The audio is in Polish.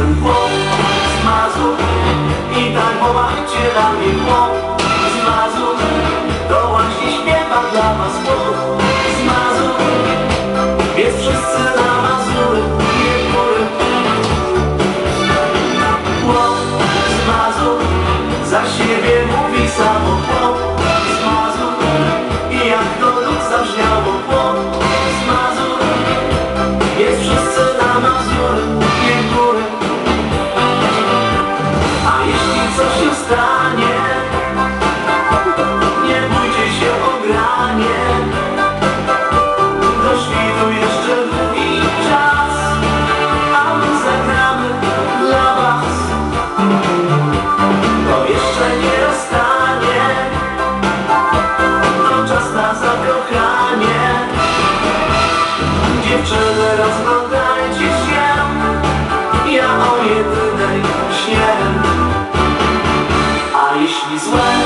jestem chłop z mazu i tankowacie dla mnie chłop z mazu. To właśnie śpiewa dla was chłop z mazu. Jest wszyscy na mazury, nie góry. Chłop z mazu za siebie mówi samo chłop z mazu. I jak to lud zabrzmiało chłop z mazu. Jest wszyscy na mazury. Stanie, nie bójcie się o granie. Do świtu jeszcze długi czas, a my zagramy dla was. To jeszcze nie rozstanie, to czas na zakochanie. Dziewczyny rozglądają He's one.